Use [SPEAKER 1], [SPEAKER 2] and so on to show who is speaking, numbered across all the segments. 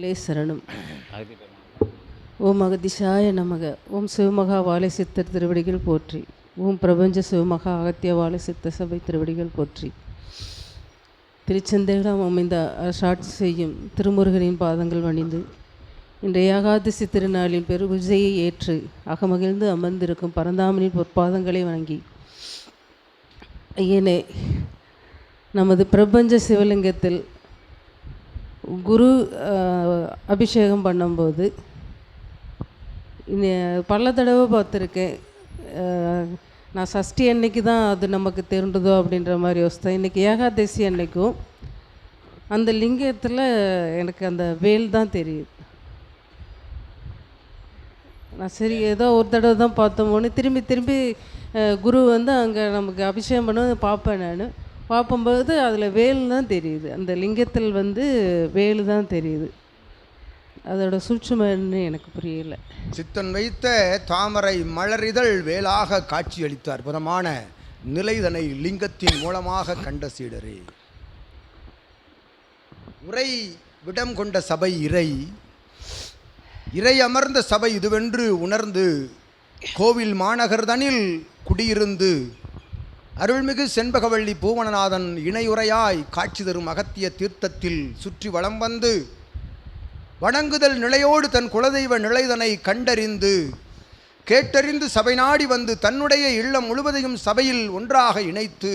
[SPEAKER 1] இலே சரணம். ஓம் அகதிஷாய நமக. ஓம் சிவமகா வாழை சித்தர் திருவடிகள் போற்றி. ஓம் பிரபஞ்ச சிவமகா அகத்திய வாழை சித்த சபை திருவடிகள் போற்றி. திருச்செந்தேகம் அமைந்த ஷாட்சி செய்யும் திருமுருகனின் பாதங்கள் வணிந்து இன்றைய ஏகாதசி திருநாளின் பெருபூஜையை ஏற்று அகமகிழ்ந்து அமர்ந்திருக்கும் பரந்தாமனின் பொற்பாதங்களை வணங்கி ஐயனே நமது பிரபஞ்ச சிவலிங்கத்தில் குரு அபிஷேகம் பண்ணும்போது பல தடவை பார்த்துருக்கேன். நான் சஷ்டி அன்னைக்கு தான் அது நமக்கு தெரிந்ததோ அப்படின்ற மாதிரி யோசித்தேன். இன்றைக்கி ஏகாதசி அன்னைக்கும் அந்த லிங்கத்தில் எனக்கு அந்த வேல் தான் தெரியுது நான் சரி ஏதோ ஒரு தடவை தான் பார்த்தோமோன்னு திரும்பி திரும்பி குரு வந்து அங்கே நமக்கு அபிஷேகம் பண்ண பார்ப்பேன் நான். பார்க்கும்போது அதில் வேல் தான் தெரியுது. அந்த லிங்கத்தில் வந்து வேல் தான் தெரியுது. அதோட சூட்சுமன்னு எனக்கு புரியல.
[SPEAKER 2] சித்தன் வைத்த தாமரை மலரிதழ் வேலாக காட்சியளித்த அற்புதமான நிலைதனை லிங்கத்தின் மூலமாக கண்ட சீடரே. உரை விடம் கொண்ட சபை இறை. இறை அமர்ந்த சபை இதுவென்று உணர்ந்து கோவில் மாநகர்தனில் குடியிருந்து அருள்மிகு செண்பகவள்ளி பூவனநாதன் இணையுறையாய் காட்சி தரும் அகத்திய தீர்த்தத்தில் சுற்றி வலம் வந்து வணங்குதல் நிலையோடு தன் குலதெய்வ நிலைதனை கண்டறிந்து கேட்டறிந்து சபை நாடி வந்து தன்னுடைய இல்லம் முழுவதையும் சபையில் ஒன்றாக இணைத்து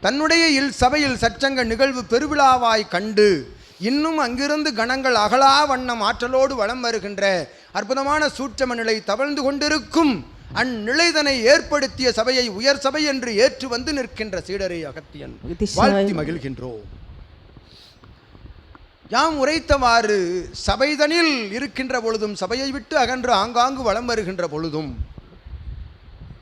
[SPEAKER 2] தன்னுடைய இல் சபையில் சச்சங்க நிகழ்வு பெருவிழாவாய் கண்டு இன்னும் அங்கிருந்து கணங்கள் அகலா வண்ணம் ஆற்றலோடு வலம் வருகின்ற அற்புதமான சூட்சம நிலை தவழ்ந்து கொண்டிருக்கும் அந்நிலைதனை ஏற்படுத்திய சபையை உயர் சபை என்று ஏற்று வந்து நிற்கின்ற சீடரை அகத்தியன். வாழ்த்தி மகிழ்கின்றோம். யாம் உரைத்தவாறு சபைதனில் இருக்கின்ற பொழுதும் சபையை விட்டு அகன்று ஆங்காங்கு வலம் வருகின்ற பொழுதும்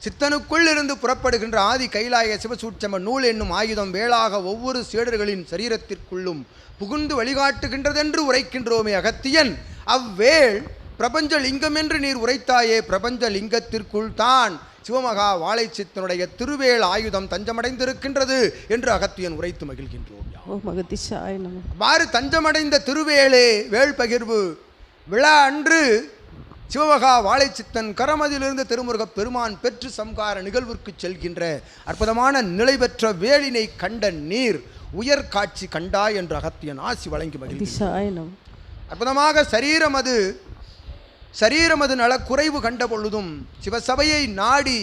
[SPEAKER 2] சித்தனுக்குள் இருந்து புறப்படுகின்ற ஆதி கைலாய சிவசூட்சம நூல் என்னும் ஆயுதம் வேளாக ஒவ்வொரு சீடர்களின் சரீரத்திற்குள்ளும் புகுந்து வழிகாட்டுகின்றதென்று உரைக்கின்றோமே அகத்தியன். அவ்வேள் பிரபஞ்ச லிங்கம் என்று நீர் உரைத்தாயே பிரபஞ்ச லிங்கத்திற்குள் தான் சிவமகா வாழைச்சித்தனுடைய திருவேல் ஆயுதம் தஞ்சமடைந்திருக்கின்றது என்று அகத்தியன் உரைத்து மகிழ்கின்றோம். அவ்வாறு தஞ்சமடைந்த திருவேளே வேள் பகிர்வு விழா அன்று சிவமகா வாழைச்சித்தன் கரமதிலிருந்து திருமுருகப் பெருமான் பெற்று சம்கார நிகழ்விற்கு செல்கின்ற அற்புதமான நிலை பெற்ற வேலினை கண்ட நீர் உயர் காட்சி கண்டாய் என்று அகத்தியன் ஆசி வழங்கி மகிழ்ச்சி அற்புதமாக சரீரம் அது. சரீரமது அது நலக்குறைவு கண்ட பொழுதும் சிவசபையை நாடி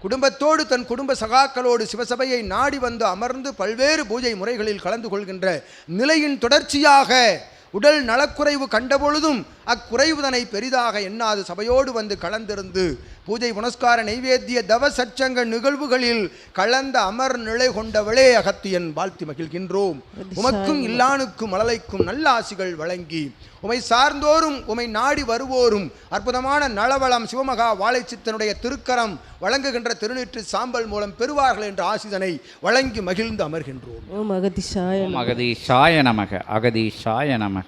[SPEAKER 2] குடும்பத்தோடு தன் குடும்ப சகாக்களோடு சிவசபையை நாடி வந்து அமர்ந்து பல்வேறு பூஜை முறைகளில் கலந்து கொள்கின்ற நிலையின் தொடர்ச்சியாக உடல் நலக்குறைவு கண்டபொழுதும் அக்குறைவுதனை பெரிதாக எண்ணாது சபையோடு வந்து கலந்திருந்து பூஜை புனஸ்கார நைவேத்திய தவ சச்சங்க நிகழ்வுகளில் கலந்த அமர் நிலை கொண்டவளே அகத்தியன் வாழ்த்தி மகிழ்கின்றோம். உமக்கும் இல்லானுக்கும் மழலைக்கும் நல்ல ஆசிகள் வழங்கி உமை சார்ந்தோரும் உமை நாடி வருவோரும் அற்புதமான நலவளம் சிவமகா வாழைச்சித்தனுடைய திருக்கரம் வழங்குகின்ற திருநீற்று சாம்பல் மூலம் பெறுவார்கள் என்ற ஆசிதனை வழங்கி மகிழ்ந்து அமர்கின்றோம்.
[SPEAKER 1] ஓ மகதிஷாய
[SPEAKER 3] ஓம் அகதீஷாய நமக அகதீஷாய நமக.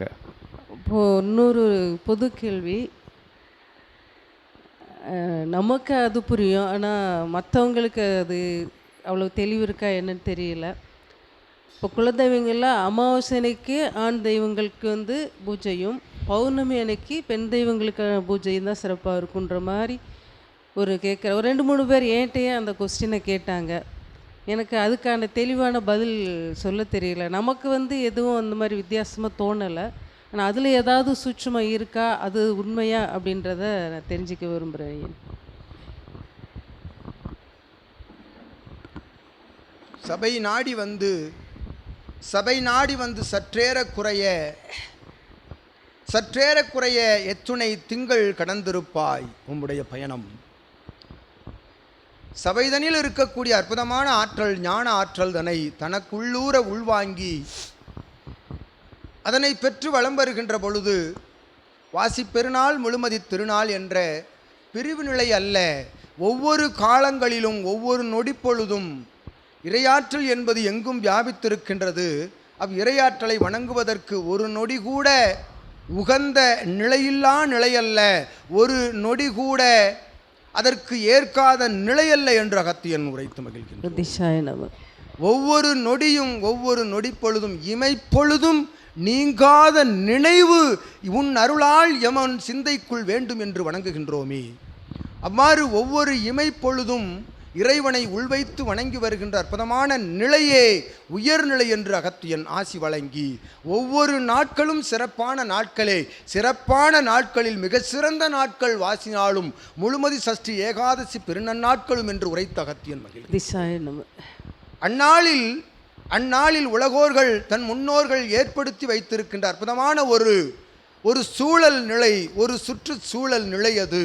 [SPEAKER 1] இப்போது இன்னொரு பொது கேள்வி. நமக்கு அது புரியும். ஆனால் மற்றவங்களுக்கு அது அவ்வளோ தெளிவு இருக்கா என்னன்னு தெரியல. இப்போ குலதெய்வங்களில் அமாவாசை அன்னைக்கு ஆண் தெய்வங்களுக்கு வந்து பூஜையும் பௌர்ணமி அன்னைக்கு பெண் தெய்வங்களுக்கு பூஜையும் தான் சிறப்பாக இருக்குன்ற மாதிரி ஒரு கேட்குற ஒரு ரெண்டு மூணு பேர் ஏன்ட்டையே அந்த கொஸ்டினை கேட்டாங்க. எனக்கு அதுக்கான தெளிவான பதில் சொல்ல தெரியல. நமக்கு வந்து எதுவும் அந்த மாதிரி வித்தியாசமாக தோணலை. ஆனால் அதில் ஏதாவது சூட்சமாக இருக்கா? அது உண்மையா? அப்படின்றத நான் தெரிஞ்சுக்க விரும்புகிறேன்
[SPEAKER 2] சபை நாடி வந்து சபை நாடி வந்து சற்றேற குறைய சற்றேற குறைய எத்துணை திங்கள் கடந்திருப்பாய் உம்முடைய பயணம். சபைதனில் இருக்கக்கூடிய அற்புதமான ஆற்றல் ஞான ஆற்றல் தனை தனக்குள்ளூர உள்வாங்கி அதனை பெற்று வளம் வருகின்ற பொழுது வாசிப்பெருநாள் முழுமதி திருநாள் என்ற பிரிவு நிலை அல்ல. ஒவ்வொரு காலங்களிலும் ஒவ்வொரு நொடிப்பொழுதும் இரையாற்றல் என்பது எங்கும் வியாபித்திருக்கின்றது. அவ் இரையாற்றலை வணங்குவதற்கு ஒரு நொடி கூட உகந்த நிலையில்லா நிலையல்ல. ஒரு நொடி கூட அதற்கு ஏற்காத நிலையல்ல என்று அகத்தியன் உரைத்து
[SPEAKER 1] நம.
[SPEAKER 2] ஒவ்வொரு நொடியும் ஒவ்வொரு நொடி பொழுதும் இமைப்பொழுதும் நீங்காத நினைவு உன் அருளால் எமன் சிந்தைக்குள் வேண்டும் என்று வணங்குகின்றோமே. அவ்வாறு ஒவ்வொரு இமைப்பொழுதும் இறைவனை உள்வைத்து வணங்கி வருகின்ற அற்புதமான நிலையே உயர்நிலை என்று அகத்தியன் ஆசி வழங்கி ஒவ்வொரு நாட்களும் சிறப்பான நாட்களே சிறப்பான நாட்களில் மிக சிறந்த நாட்கள் வாசினாலும் முழுமதி சஷ்டி ஏகாதசி பெருநன்னாட்களும் என்று உரைத்த அகத்தியன் மகிழ் அந்நாளில் அந்நாளில் உலகோர்கள் தன் முன்னோர்கள் ஏற்படுத்தி வைத்திருக்கின்ற அற்புதமான ஒரு ஒரு சூழல் நிலை ஒரு சுற்றுச்சூழல் நிலை அது.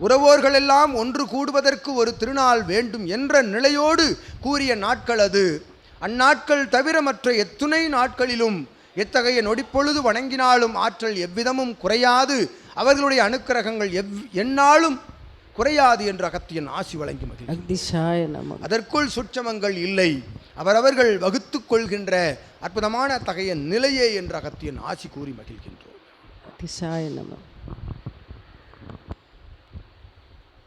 [SPEAKER 2] உறவோர்கள் எல்லாம் ஒன்று கூடுவதற்கு ஒரு திருநாள் வேண்டும் என்ற நிலையோடு கூறிய நாட்கள் அது. அந்நாட்கள் தவிர மற்ற எத்துணை நாட்களிலும் எத்தகைய நொடிப்பொழுது வணங்கினாலும் ஆற்றல் எவ்விதமும் குறையாது. அவர்களுடைய அனுக்கிரகங்கள் எவ் எந்நாளும் குறையாது என்று அகத்தியன் ஆசி வழங்கி மகிழ்ச்சி அதற்குள் சுற்றமங்கள் இல்லை. அவரவர்கள் வகுத்து கொள்கின்ற அற்புதமான தகைய நிலையே என்ற அகத்தியன் ஆசி கூறி மகிழ்கின்றோம்